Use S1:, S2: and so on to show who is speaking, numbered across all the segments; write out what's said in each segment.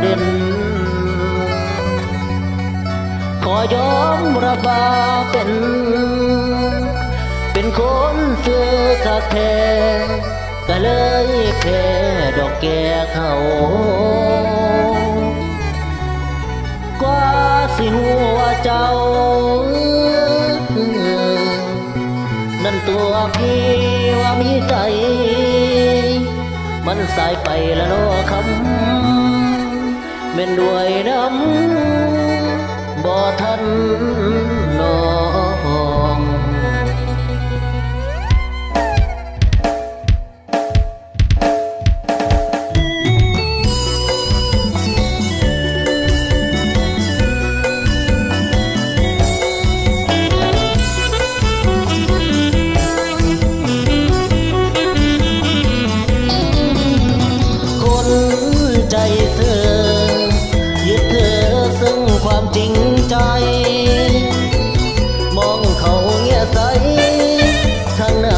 S1: เด่นขอยอมรับว่าเป็น เป็นคนเสือคักแท้ก็เลยแพ้ดอกแก่เขากว่าสิหัวเจ้า นั่นตัวพี่ว่ามีใจ มันสายไปแล้วเนอคำเม่นด้วยน้ำบ่ทันนอ มองเขาเงียใสข้งใน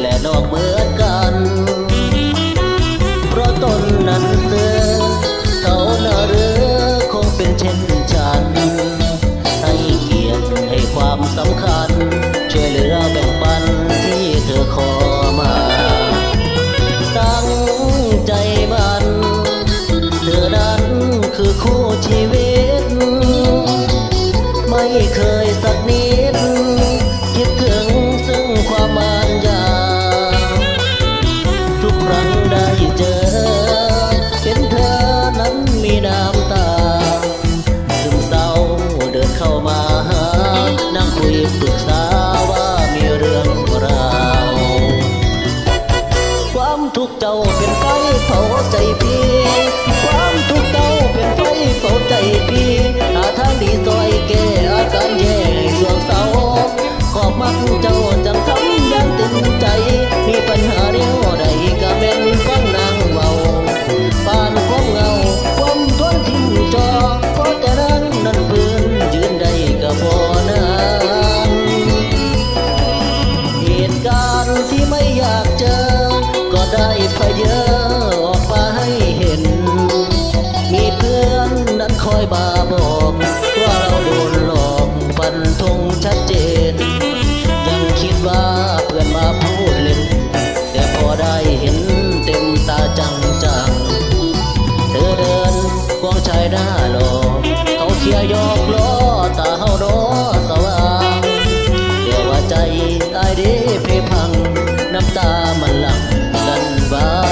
S1: และนอกเหมือนกัน เพราะตนนั้นเสือเขาหน้าเรือคงเป็นเช่นฉัน ให้เกียรติให้ความสำคัญ ช่วยเหลือแบ่งปันที่เธอขอมา ตั้งใจมันเธอนั้นคือคู่ชีวิต ความทุกข์เจ้าเป็นไฟเผาใจพี่ความทุกข์เจ้าเป็นไฟเผาใจพี่หาทางดีซอยแก้อาการแย่ นั้นคอยบาบอกว่าเราโดนหลอกฟันธงชัดเจน ยังคิดว่าเพื่อนมาพูดเล่น แต่พอได้เห็นเต็มตาจังจังๆเธอเดินควงชายหน้าหลอกเขาเคียร์ยอกล้อตาเฮาดอสว่างเดี๋ยวว่าใจอายด้เพพัง น้ำตามันหลั่งกันไว้บ่อยู่